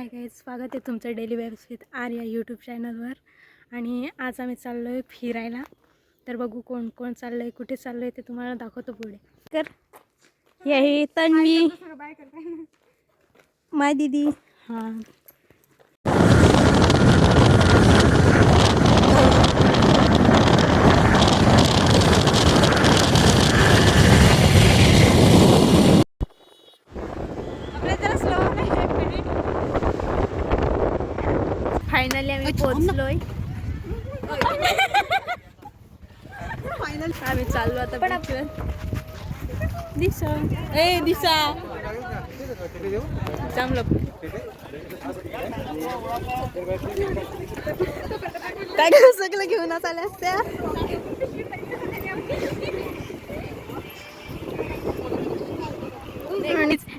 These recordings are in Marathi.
हाय गाईज स्वागत आहे तुमचं डेली वेब्स विथ आर या यूट्यूब चॅनलवर आणि आज आम्ही चाललो आहे फिरायला. तर बघू कोण कोण चाललं आहे कुठे चाललो आहे ते तुम्हाला दाखवतो पुढे. तर ही तन्वी. माय दीदी. हां. फायनली आम्ही पोहोचलोय. फायनल आम्ही चाललो आता बीचवर दिसा ए दिसा जमलं काय सगळं घेऊनच आल्या असत्या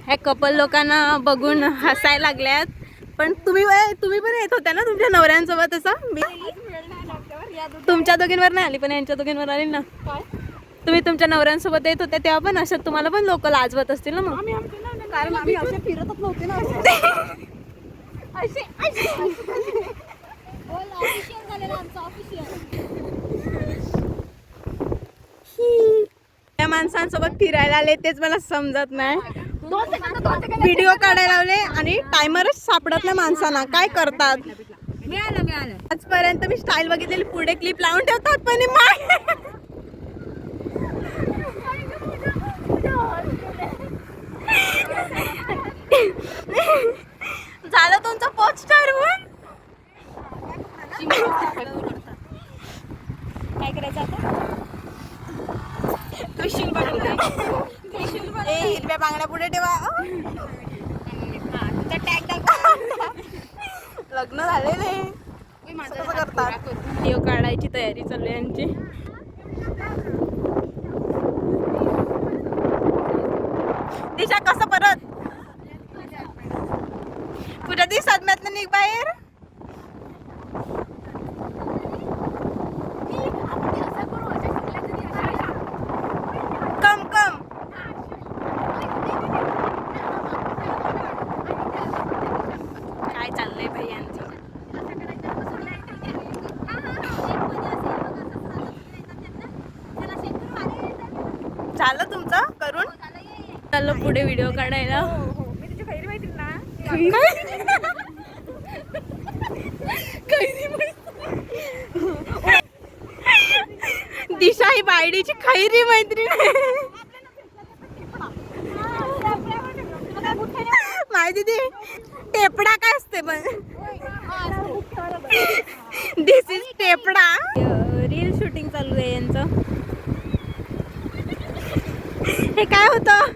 ह्या कपल लोकांना बघून हसायला लागल्यात. पण तुम्ही तुम्ही पण येत होत्या ना तुमच्या नवऱ्यांसोबत असं? मी तुमच्या दोघींवर नाही आली पण यांच्या दोघींवर आली ना. तुम्ही तुमच्या नवऱ्यांसोबत येत होत्या तेव्हा पण असं तुम्हाला पण लोक लाजवत असतील ना मग. कारण आम्ही असे फिरतच नव्हते ना. त्या माणसांसोबत फिरायला आले तेच मला समजत नाही. व्हिडिओ काढायला लावले आणि टायमरच सापडत नाही माणसांना. काय करतात? मिळालं मिळालं. आजपर्यंत मी स्टाईल बघितलेली पुढे क्लिप लावून ठेवतात पण झालं तुमचं पोस्टर काय करायचं आता? त्रिशूल ए हिरव्या बांगड्या पुढे ठेवा. लग्न झालेले. कसं करतात? व्हिडिओ काढायची तयारी चालू आहे यांची दिशा कसं परत? तुझ्या दिवसात मॅतनं निघ बाहेर कम कम काय चाललंय भाई यांचं झालं तुमचं करून? चाललं पुढे व्हिडिओ काढायला. मी तुझी खैरी मैत्रीण ना. दिशा ही बायडीची खैरी मैत्रीण. माहिती ती टेपडा काय असते पण दिस इज टेपडा रील शूटिंग चालू आहे यांचं हे काय होतं?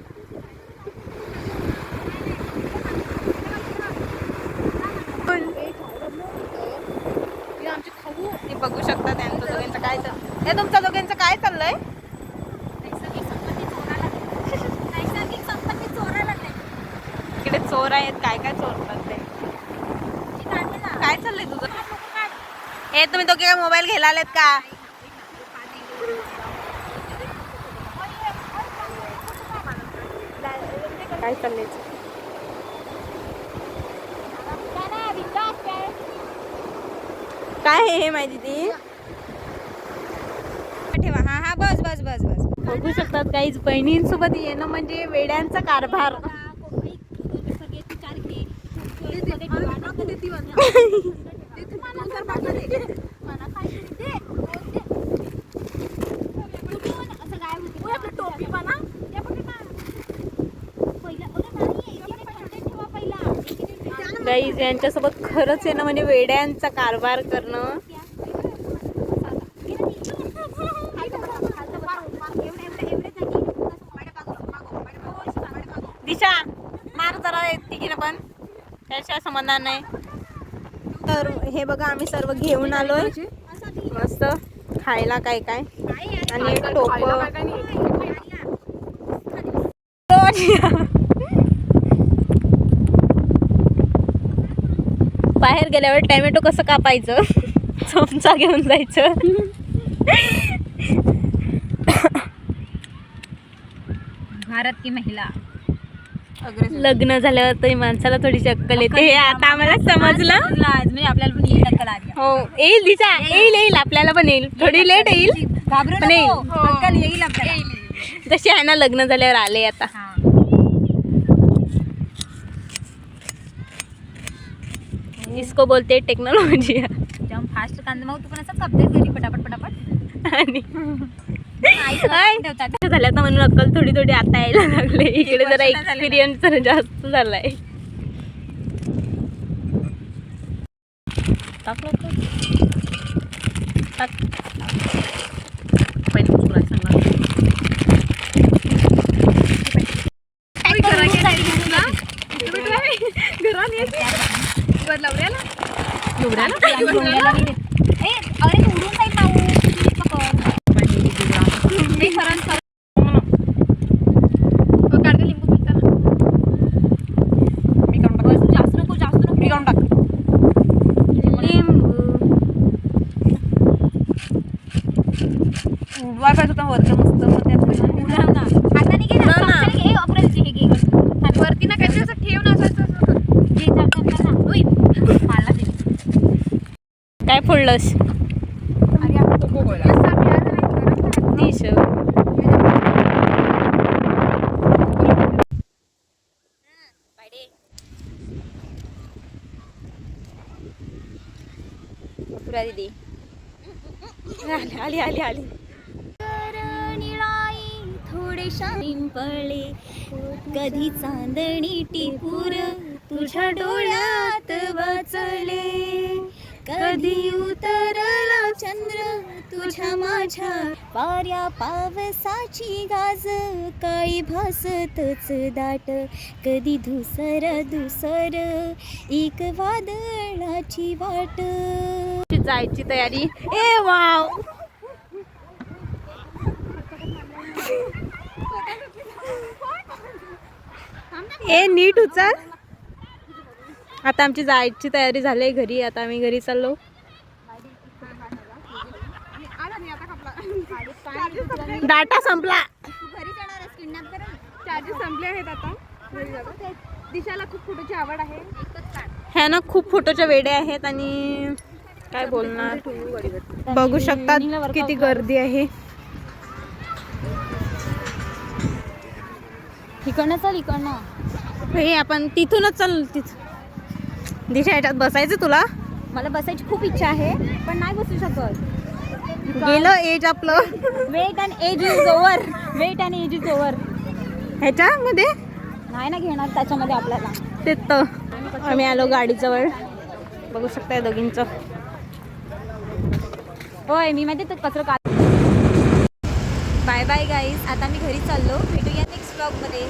बघू शकता त्यांचं दोघांचं काय चाललं हे तुमच्या दोघांचं काय चाललंय? इकडे चोर आहेत काय काय चोर ते काय चाललंय तुझं? हे तुम्ही दोघे मोबाईल घ्यायला आलेत का? काय चाललंय? काय आहे हे माहिती ती? ठेवा. हा हा बस बस बस बस. बघू शकतात काहीच बहिणींसोबत येणं म्हणजे वेड्यांचा कारभार. गाईज यांच्यासोबत खरंच येणं म्हणजे वेड्यांचा कारभार करणं. दिशा मार जरा तिघीनं पण. त्याशिवाय समाधान नाही. तर हे बघा आम्ही सर्व घेऊन आलोय. मस्त खायला काय काय. आणि टोप. बाहेर गेल्यावर टॅमॅटो कसं कापायचं? चमचा घेऊन जायचं. भारत की महिला. लग्न झाल्यावर तरी माणसाला थोडीशी अक्कल येते. हे आता आम्हाला समजलं. आज. म्हणजे आपल्याला पण येईल अक्कल आली हो येईल येईल. येईल आपल्याला पण येईल. थोडी लेट येईल. घाबरू पण येईल. नको येईल आपल्याला. जशी आहे ना लग्न झाल्यावर आले आता. हा. इसको बोलते टेक्नॉलॉजी जेव्हा फास्ट कांदा. मग तू पण असं कापतेस घरी पटापट पटापट? आणि झाल्या आता म्हणून अक्कल थोडी थोडी आता यायला लागले. इकडे जरा झाले. एक्सपिरियन्स जरा जास्त झालाय. टाक लवकर. टाक. पहिले उचलायचं ना. एवढ्याला? आणि डोळ्याला नाही देत. ए, अरे तू उडून जाईल ना, उ. पकड. ते खरंच खरं. बस, जास्त नको जास्त नको लिंबू उडं राहू ना. हाताने घे ना, ना, ना. चमच्याने घे. ए, अपुरा हे घे. वरती ना काहीतरी असं ठेव ना असं घे, चल, चल, चल ना. उई. मला दे. काय फोडलंस दीदी. आली आली आली आली. थोडेशा पिंपळे कधी चांदणी टिपूर तुझ्या डोळ्यात वाचले. कधी उतरला चंद्र तुझ्या माझ्या वाऱ्या पावसाची गाज? काही भासतच दाट कधी धुसर धुसर एक वादळाची वाट. जायची तयारी. ए वाव! ए नीट उचल. आता आमची जायची तयारी झाली घरी आता आम्ही घरी चाललो. डाटा संपला. चार्जेस संपले आहेत आता दिशाला खूप फोटोची आवड आहे ह्या ना खूप फोटोच्या वेड्या आहेत आणि काय बोलणार? बघू शकतात किती गर्दी आहे. इकडनं चल इकडनं. हे आपण तिथूनच चाल तिथ. दिशा ह्याच्यात बसायचं तुला? मला बसायची खूप इच्छा आहे पण नाही बसू शकत. गेलं एज आपलं. Weight and age is over weight and age is over ह्याच्यामध्ये? नाही ना घेणार त्याच्यामध्ये आपल्याला. ते तर. आम्ही आलो गाडीजवळ. बघू शकताय दोघींचं. होय मी माहिती तर कचरा का बाय बाय गाईज आता मी घरी चाललो. भेटूया नेक्स्ट ब्लॉगमध्ये